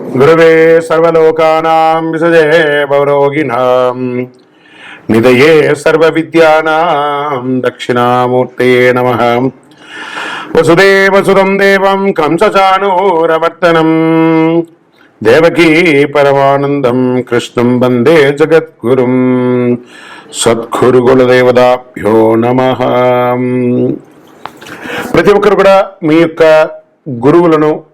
గురవే సర్వలోకానాం విసజే భవరోగిణాం నిదయే సర్వ విద్యానాం దక్షిణామూర్తయే నమ. వసుదేవసురం దేవం కంసచానూరవర్తనం. దేవకీ పరమానందం కృష్ణం వందే జగద్గురుం. సద్గురుగులదేవదాభ్యో నమ. ప్రతి ఒక్కరు కూడా మీ యొక్క గురువులను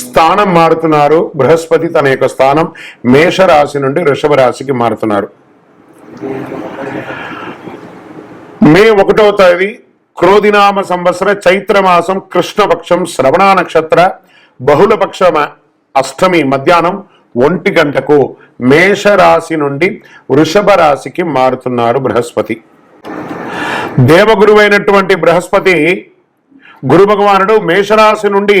స్థానం మారుతున్నారు. బృహస్పతి తన యొక్క స్థానం మేషరాశి నుండి వృషభ రాశికి మారుతున్నారు. మే ఒకటో తేదీ క్రోధినామ సంవత్సర చైత్రమాసం కృష్ణపక్షం శ్రవణ నక్షత్ర బహుళపక్ష అష్టమి మధ్యాహ్నం ఒంటి గంటకు మేషరాశి నుండి వృషభ రాశికి మారుతున్నారు బృహస్పతి. దేవగురువైనటువంటి బృహస్పతి గురు భగవానుడు మేషరాశి నుండి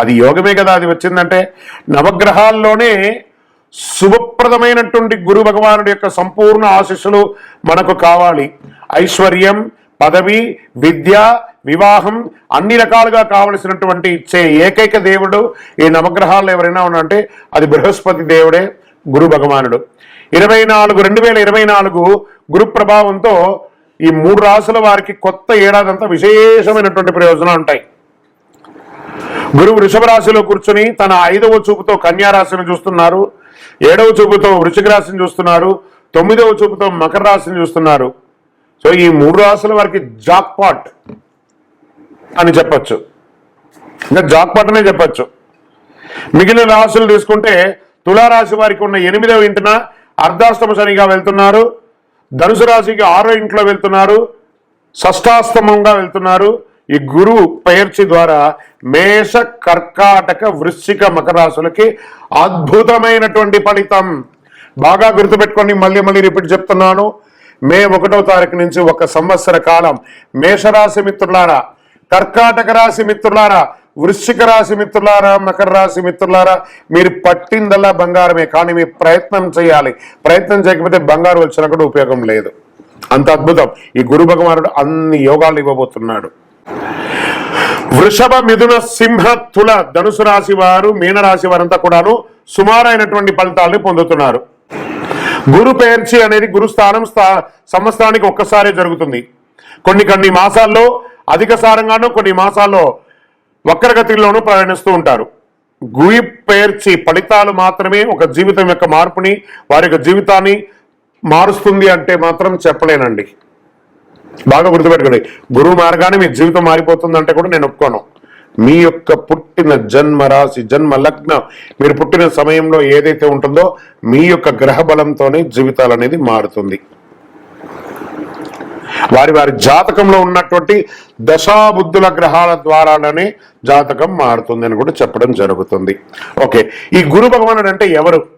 అది యోగమే కదా అది వచ్చిందంటే నవగ్రహాల్లోనే శుభప్రదమైనటువంటి గురు భగవానుడి యొక్క సంపూర్ణ ఆశీస్సులు మనకు కావాలి. ఐశ్వర్యం పదవి విద్య వివాహం అన్ని రకాలుగా కావలసినటువంటి ఇచ్చే ఏకైక దేవుడు ఈ నవగ్రహాల్లో ఎవరైనా ఉన్నారంటే అది బృహస్పతి దేవుడే గురు భగవానుడు. ఇరవై నాలుగు రెండు వేల ఇరవై నాలుగు గురు ప్రభావంతో ఈ మూడు రాసుల వారికి కొత్త ఏడాదంతా విశేషమైనటువంటి ప్రయోజనాలు ఉంటాయి. గురువు వృషభ రాశిలో కూర్చుని తన ఐదవ చూపుతో కన్యారాశిని చూస్తున్నారు ఏడవ చూపుతో వృషిక రాశిని చూస్తున్నారు తొమ్మిదవ చూపుతో మకర రాశిని చూస్తున్నారు. సో ఈ మూడు రాశుల వారికి జాక్పాట్ అని చెప్పచ్చు. ఇంకా జాక్పాట్ అనే చెప్పచ్చు. మిగిలిన రాశులు తీసుకుంటే తులారాశి వారికి ఉన్న ఎనిమిదవ ఇంటిన అర్ధాష్టమ శనిగా వెళ్తున్నారు ధనుసు రాశికి ఆరో ఇంట్లో వెళ్తున్నారు షష్టాస్తమంగా వెళ్తున్నారు. ఈ గురువు పేర్చి ద్వారా మేష కర్కాటక వృశ్చిక మకరాశులకి అద్భుతమైనటువంటి ఫలితం. బాగా గుర్తుపెట్టుకొని మళ్ళీ మళ్ళీ రిపీట్ చెప్తున్నాను. మే ఒకటో తారీఖు నుంచి ఒక సంవత్సర కాలం. మేషరాశి మిత్రులారా కర్కాటక రాశి మిత్రులారా వృశ్చిక రాశి మిత్రులారా మకర రాశి మిత్రులారా మీరు పట్టిందల్లా బంగారమే కానీ మీ ప్రయత్నం చేయాలి. ప్రయత్నం చేయకపోతే బంగారు వచ్చినా కూడా ఉపయోగం లేదు. అంత అద్భుతం. ఈ గురు భగవానుడు అన్ని యోగాలు ఇవ్వబోతున్నాడు. వృషభ మిథున సింహ తుల ధనుసు రాశి వారు మీనరాశి వారంతా కూడాను సుమారైనటువంటి ఫలితాలను పొందుతున్నారు. గురు పేర్చి అనేది గురుస్థానం సంవత్సరానికి ఒక్కసారే జరుగుతుంది. కొన్ని కొన్ని మాసాల్లో అధిక సారంగానూ కొన్ని మాసాల్లో వక్రగతిలోనూ ప్రయాణిస్తూ ఉంటారు. గురి పేర్చి ఫలితాలు మాత్రమే ఒక జీవితం యొక్క మార్పుని వారి యొక్క జీవితాన్ని మారుస్తుంది అంటే మాత్రం చెప్పలేనండి. బాగా గుర్తుపెట్టుకోండి. గురువు మార్గానే మీ జీవితం మారిపోతుందంటే కూడా నేను ఒప్పుకోను. మీ యొక్క పుట్టిన జన్మ రాశి జన్మ లగ్నం మీరు పుట్టిన సమయంలో ఏదైతే ఉంటుందో మీ యొక్క గ్రహ బలంతోనే జీవితాలు అనేది మారుతుంది. వారి వారి జాతకంలో ఉన్నటువంటి దశాబుద్ధుల గ్రహాల ద్వారానే జాతకం మారుతుంది అని కూడా చెప్పడం జరుగుతుంది. ఓకే. ఈ గురు భగవానుడు అంటే ఎవరు?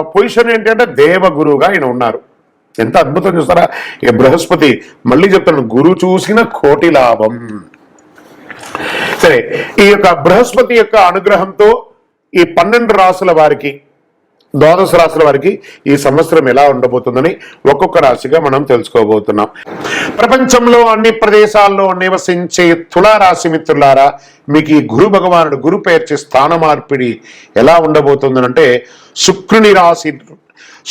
పొజిషన్ ఏంటంటే అంటే దేవగురువుగా ఆయన ఉన్నారు. ఎంత అద్భుతం చూస్తారా? ఈ బృహస్పతి మళ్ళీ చెప్తాను గురు చూసిన కోటి లాభం. సరే ఈ యొక్క బృహస్పతి యొక్క అనుగ్రహంతో ఈ పన్నెండు రాసుల వారికి ద్వాదశ రాశుల వారికి ఈ సంవత్సరం ఎలా ఉండబోతుందని ఒక్కొక్క రాశిగా మనం తెలుసుకోబోతున్నాం. ప్రపంచంలో అన్ని ప్రదేశాల్లో నివసించే తులారాశి మిత్రులారా మీకు ఈ గురు భగవానుడు గురు పేర్చి స్థాన మార్పిడి ఎలా ఉండబోతుందనంటే శుక్రుని రాశి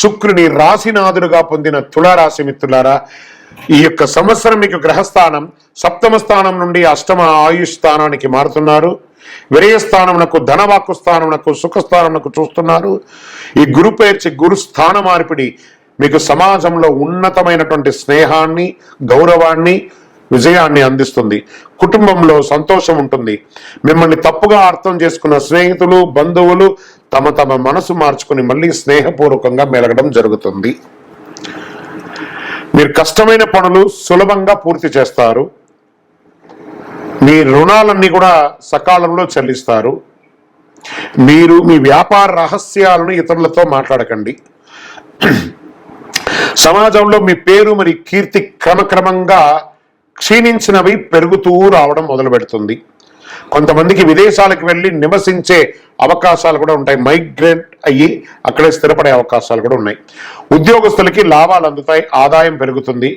శుక్రుని రాశినాథుడుగా పొందిన తులారాశి మిత్రులారా ఈ యొక్క సంవత్సరం మీకు గ్రహస్థానం సప్తమ స్థానం నుండి అష్టమ ఆయుష్ స్థానానికి మారుతున్నారు. విరయస్థానమునకు ధనవాక్కు స్థానమునకు సుఖస్థానమునకు చూస్తున్నారు. ఈ గురు పేర్చి గురు స్థాన మార్పిడి మీకు సమాజంలో ఉన్నతమైనటువంటి స్నేహాన్ని గౌరవాన్ని విజయాన్ని అందిస్తుంది. కుటుంబంలో సంతోషం ఉంటుంది. మిమ్మల్ని తప్పుగా అర్థం చేసుకున్న స్నేహితులు బంధువులు తమ తమ మనసు మార్చుకుని మళ్ళీ స్నేహపూర్వకంగా మెలగడం జరుగుతుంది. మీరు కష్టమైన పనులు సులభంగా పూర్తి చేస్తారు. మీ రుణాలన్నీ కూడా సకాలంలో చెల్లిస్తారు. మీరు మీ వ్యాపార రహస్యాలను ఇతరులతో మాట్లాడకండి. సమాజంలో మీ పేరు మరి కీర్తి క్రమక్రమంగా క్షీణించినవి పెరుగుతూ రావడం మొదలు పెడుతుంది కొంతమందికి విదేశాలకు వెళ్ళి నివసించే అవకాశాలు కూడా ఉంటాయి. మైగ్రేట్ అయ్యి అక్కడే స్థిరపడే అవకాశాలు కూడా ఉన్నాయి. ఉద్యోగస్తులకి లాభాలు అందుతాయి ఆదాయం పెరుగుతుంది.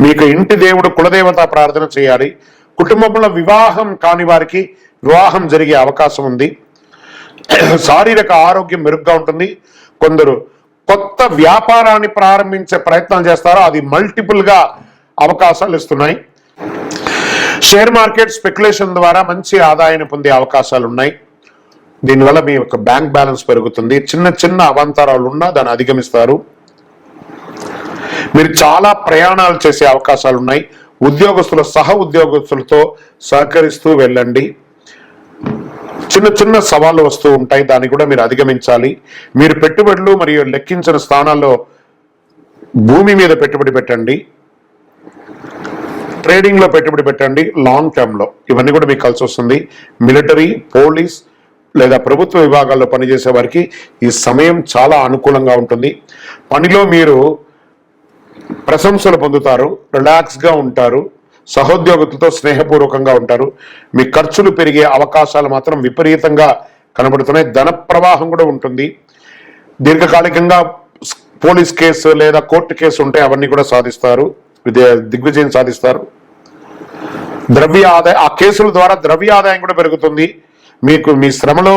మీకు ఇంటి దేవుడు కులదేవత ప్రార్థన చేయాలి. కుటుంబంలో వివాహం కాని వారికి వివాహం జరిగే అవకాశం ఉంది. శారీరక ఆరోగ్యం మెరుగ్గా ఉంటుంది. కొందరు కొత్త వ్యాపారాన్ని ప్రారంభించే ప్రయత్నం చేస్తారో అది మల్టిపుల్గా అవకాశాలు ఇస్తున్నాయి. షేర్ మార్కెట్ స్పెక్యులేషన్ ద్వారా మంచి ఆదాయాన్ని పొందే అవకాశాలు ఉన్నాయి. దీనివల్ల మీ యొక్క బ్యాంక్ బ్యాలెన్స్ పెరుగుతుంది. చిన్న చిన్న అవాంతరాలు ఉన్నా దాన్ని అధిగమిస్తారు. మీరు చాలా ప్రయాణాలు చేసే అవకాశాలు ఉన్నాయి. ఉద్యోగస్తుల సహ ఉద్యోగస్తులతో సహకరిస్తూ వెళ్ళండి. చిన్న చిన్న సవాళ్ళు వస్తూ ఉంటాయి. దాన్ని కూడా మీరు అధిగమించాలి. మీరు పెట్టుబడులు మరియు లెక్కించిన స్థానాల్లో భూమి మీద పెట్టుబడి పెట్టండి. ట్రేడింగ్లో పెట్టుబడి పెట్టండి. లాంగ్ టర్మ్లో. ఇవన్నీ కూడా మీకు కలిసి వస్తుంది. మిలిటరీ పోలీస్ లేదా ప్రభుత్వ విభాగాల్లో పనిచేసే వారికి ఈ సమయం చాలా అనుకూలంగా ఉంటుంది. పనిలో మీరు ప్రశంసలు పొందుతారు రిలాక్స్గా ఉంటారు సహోద్యోగులతో స్నేహపూర్వకంగా ఉంటారు. మీ ఖర్చులు పెరిగే అవకాశాలు మాత్రం విపరీతంగా కనబడుతున్నాయి. ధన ప్రవాహం కూడా ఉంటుంది. దీర్ఘకాలికంగా పోలీస్ కేసు లేదా కోర్టు కేసు ఉంటే అవన్నీ కూడా సాధిస్తారు. దిగ్విజయం సాధిస్తారు. ద్రవ్య ఆదాయ ఆ కేసుల ద్వారా ద్రవ్య ఆదాయం కూడా పెరుగుతుంది. మీకు మీ శ్రమలో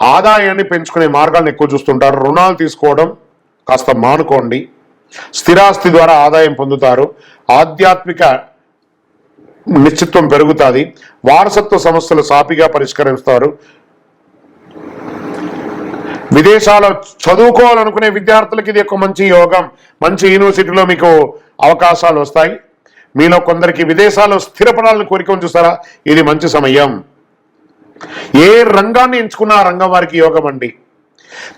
ఆదాయాన్ని పెంచుకునే మార్గాలను ఎక్కువ చూస్తుంటారు. రుణాలు తీసుకోవడం కాస్త మానుకోండి. స్థిరాస్తి ద్వారా ఆదాయం పొందుతారు. ఆధ్యాత్మిక నిశ్చిత్వం పెరుగుతుంది. వారసత్వ సమస్యలు సాపిగా పరిష్కరిస్తారు. విదేశాల్లో చదువుకోవాలనుకునే విద్యార్థులకి ఇది ఒక మంచి యోగం. మంచి యూనివర్సిటీలో మీకు అవకాశాలు వస్తాయి. మీలో కొందరికి విదేశాల్లో స్థిరపడాలని కోరిక చూస్తారా? ఇది మంచి సమయం. ఏ రంగాన్ని ఎంచుకున్న ఆ రంగం వారికి యోగం అండి.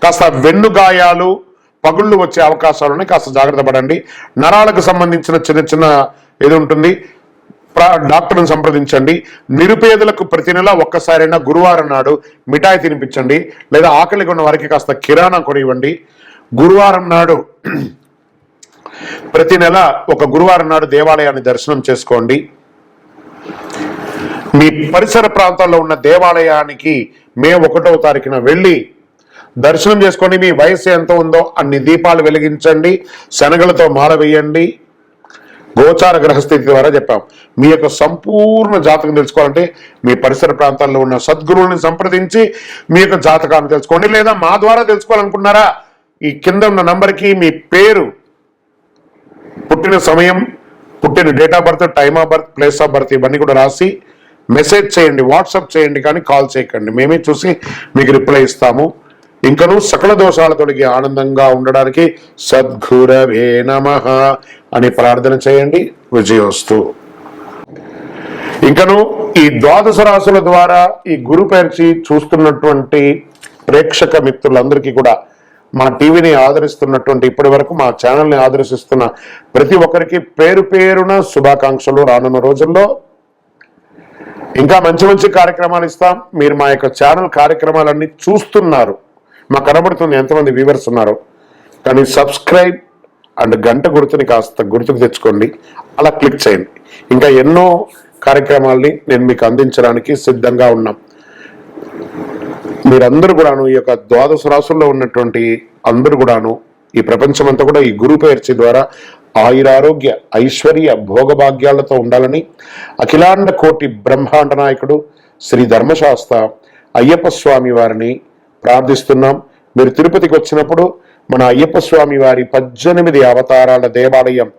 కాస్త వెన్నుగాయాలు పగుళ్ళు వచ్చే అవకాశాలు కాస్త జాగ్రత్త పడండి. నరాలకు సంబంధించిన చిన్న చిన్న ఏది ఉంటుంది. డాక్టర్ను డాక్టర్ని సంప్రదించండి. నిరుపేదలకు ప్రతి నెల ఒక్కసారైనా గురువారం నాడు మిఠాయి తినిపించండి. లేదా ఆకలిగా ఉన్న వారికి కాస్త కిరాణా కొనివ్వండి. గురువారం నాడు ప్రతి నెల ఒక గురువారం నాడు దేవాలయాన్ని దర్శనం చేసుకోండి. మీ పరిసర ప్రాంతాల్లో ఉన్న దేవాలయానికి మే ఒకటవ తారీఖున వెళ్ళి దర్శనం చేసుకొని మీ వయసు ఎంత ఉందో అన్ని దీపాలు వెలిగించండి శనగలతో మారవేయండి గోచార గ్రహస్థితి ద్వారా చెప్పాం. మీ యొక్క సంపూర్ణ జాతకం తెలుసుకోవాలంటే మీ పరిసర ప్రాంతాల్లో ఉన్న సద్గురువుని సంప్రదించి మీ యొక్క జాతకాన్ని తెలుసుకోండి. లేదా మా ద్వారా తెలుసుకోవాలనుకున్నారా ఈ కింద ఉన్న నంబర్కి మీ పేరు పుట్టిన సమయం పుట్టిన date of birth time of birth place of birth ఇవన్నీ కూడా రాసి మెసేజ్ చేయండి వాట్సాప్ చేయండి కానీ కాల్ చేయకండి. మేమే చూసి మీకు రిప్లై ఇస్తాము. ఇంకను సకల దోషాలు తొలగి ఆనందంగా ఉండడానికి సద్గురవే నమ అని ప్రార్థన చేయండి. విజయోస్తు. ఇంకను ఈ ద్వాదశ రాశుల ద్వారా ఈ గురు పేర్చి చూస్తున్నటువంటి ప్రేక్షక మిత్రులందరికీ కూడా మా టీవీని ఆదరిస్తున్నటువంటి ఇప్పటి వరకు మా ఛానల్ని ఆదరిస్తున్న ప్రతి ఒక్కరికి పేరు పేరున శుభాకాంక్షలు రానున్న రోజుల్లో. ఇంకా మంచి మంచి కార్యక్రమాలు ఇస్తాం. మీరు మా యొక్క ఛానల్ కార్యక్రమాలన్నీ చూస్తున్నారు. మాకు కనబడుతుంది ఎంతమంది వ్యూవర్స్ ఉన్నారో. కానీ సబ్స్క్రైబ్ అండ్ గంట గుర్తుని కాస్త గుర్తుకు తెచ్చుకోండి. అలా క్లిక్ చేయండి. ఇంకా ఎన్నో కార్యక్రమాల్ని నేను మీకు అందించడానికి సిద్ధంగా ఉన్నాం. మీరందరూ కూడాను ఈ యొక్క ద్వాదశ రాసుల్లో ఉన్నటువంటి అందరూ కూడాను ఈ ప్రపంచం అంతా కూడా ఈ గురు పేర్చి ద్వారా ఆయురారోగ్య ఐశ్వర్య భోగభాగ్యాలతో ఉండాలని అఖిలాండ కోటి బ్రహ్మాండ నాయకుడు శ్రీ ధర్మశాస్త్ర అయ్యప్ప స్వామి వారిని ప్రార్థిస్తున్నాం. మీరు తిరుపతికి వచ్చినప్పుడు మన అయ్యప్ప స్వామి వారి పద్దెనిమిది అవతారాల దేవాలయం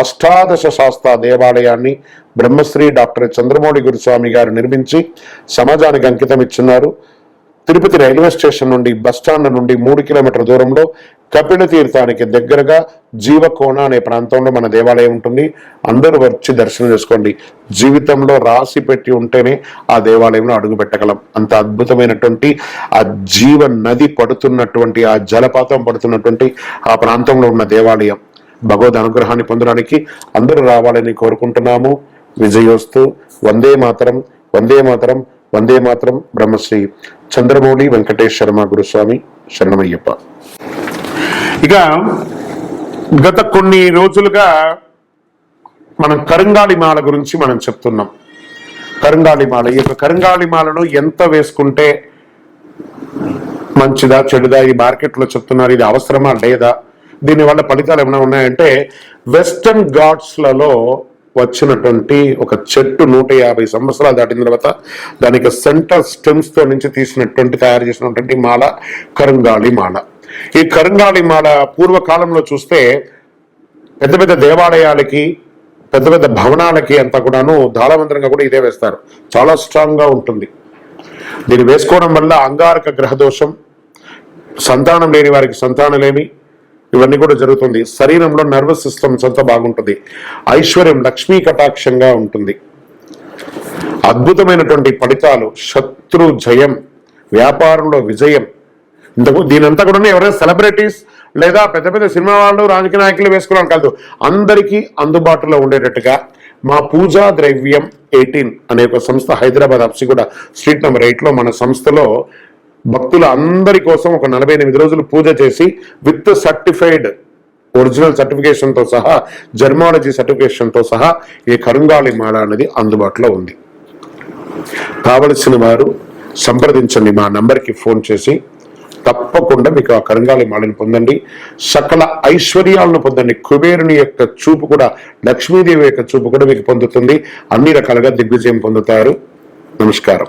అష్టాదశ శాస్త్ర దేవాలయాన్ని బ్రహ్మశ్రీ డాక్టర్ చంద్రమౌళి గురుస్వామి గారు నిర్మించి సమాజానికి అంకితం ఇచ్చున్నారు. తిరుపతి రైల్వే స్టేషన్ నుండి బస్టాండ్ నుండి మూడు కిలోమీటర్ దూరంలో కపిల తీర్థానికి దగ్గరగా జీవకోణ అనే ప్రాంతంలో మన దేవాలయం ఉంటుంది. అందరూ వచ్చి దర్శనం చేసుకోండి. జీవితంలో రాసి పెట్టి ఉంటేనే ఆ దేవాలయంలో అడుగు పెట్టగలం అంత అద్భుతమైనటువంటి ఆ జీవ నది పడుతున్నటువంటి ఆ జలపాతం పడుతున్నటువంటి ఆ ప్రాంతంలో ఉన్న దేవాలయం. భగవద్ అనుగ్రహాన్ని పొందడానికి అందరూ రావాలని కోరుకుంటున్నాము. విజయోస్తు వందే మాతరం వందే మాతరం వందే మాతరం బ్రహ్మశ్రీ. చంద్రమౌళి వెంకటేష్ శర్మ గురుస్వామి శరణమయ్యప్ప. ఇక గత కొన్ని రోజులుగా మనం కరుంగాళిమాల గురించి మనం చెప్తున్నాం. కరుంగాళిమాల ఈ యొక్క కరుంగాళిమాలను ఎంత వేసుకుంటే మంచిదా చెడుదా ఈ మార్కెట్లో చెప్తున్నారు ఇది అవసరమా లేదా? దీనివల్ల ఫలితాలు ఏమైనా ఉన్నాయంటే వెస్టర్న్ ఘాట్స్లలో వచ్చినటువంటి ఒక చెట్టు నూట యాభై సంవత్సరాలు దాటిన తర్వాత దానికి సెంటర్ స్టెమ్స్తో నుంచి తీసినటువంటి తయారు చేసినటువంటి మాల కరంగాళి మాల. ఈ కరంగాళి మాల పూర్వకాలంలో చూస్తే పెద్ద పెద్ద దేవాలయాలకి పెద్ద పెద్ద భవనాలకి అంతా కూడాను దాళవంతరంగా కూడా ఇదే వేస్తారు. చాలా స్ట్రాంగ్గా ఉంటుంది. దీన్ని వేసుకోవడం వల్ల అంగారక గ్రహ దోషం సంతానం లేని వారికి సంతానలేమి ఇవన్నీ కూడా జరుగుతుంది. శరీరంలో నర్వస్ సిస్టమ్స్ అంతా బాగుంటుంది. ఐశ్వర్యం లక్ష్మీ కటాక్షంగా ఉంటుంది. అద్భుతమైనటువంటి ఫలితాలు శత్రు జయం వ్యాపారంలో విజయం. ఇంతకు దీనంతా కూడా ఎవరైనా సెలబ్రిటీస్ లేదా పెద్ద పెద్ద సినిమా వాళ్ళు రాజకీయ నాయకులు వేసుకోవడానికి కాదు. అందరికీ అందుబాటులో ఉండేటట్టుగా మా పూజా ద్రవ్యం ఎయిటీన్ అనే ఒక సంస్థ హైదరాబాద్ అప్సిగూడ స్ట్రీట్ నెంబర్ ఎయిట్లో మన సంస్థలో భక్తుల అందరి కోసం ఒక నలభై ఎనిమిది రోజులు పూజ చేసి విత్ సర్టిఫైడ్ ఒరిజినల్ సర్టిఫికేషన్తో సహా జర్మాలజీ సర్టిఫికేషన్తో సహా ఈ కరుంగాళి మాల అనేది అందుబాటులో ఉంది. కావలసిన వారు సంప్రదించండి మా నంబర్కి ఫోన్ చేసి తప్పకుండా మీకు ఆ కరంగాలి మాలని పొందండి. సకల ఐశ్వర్యాలను పొందండి. కుబేరుని యొక్క చూపు కూడా లక్ష్మీదేవి యొక్క చూపు కూడా మీకు పొందుతుంది. అన్ని రకాలుగా దిగ్విజయం పొందుతారు. నమస్కారం.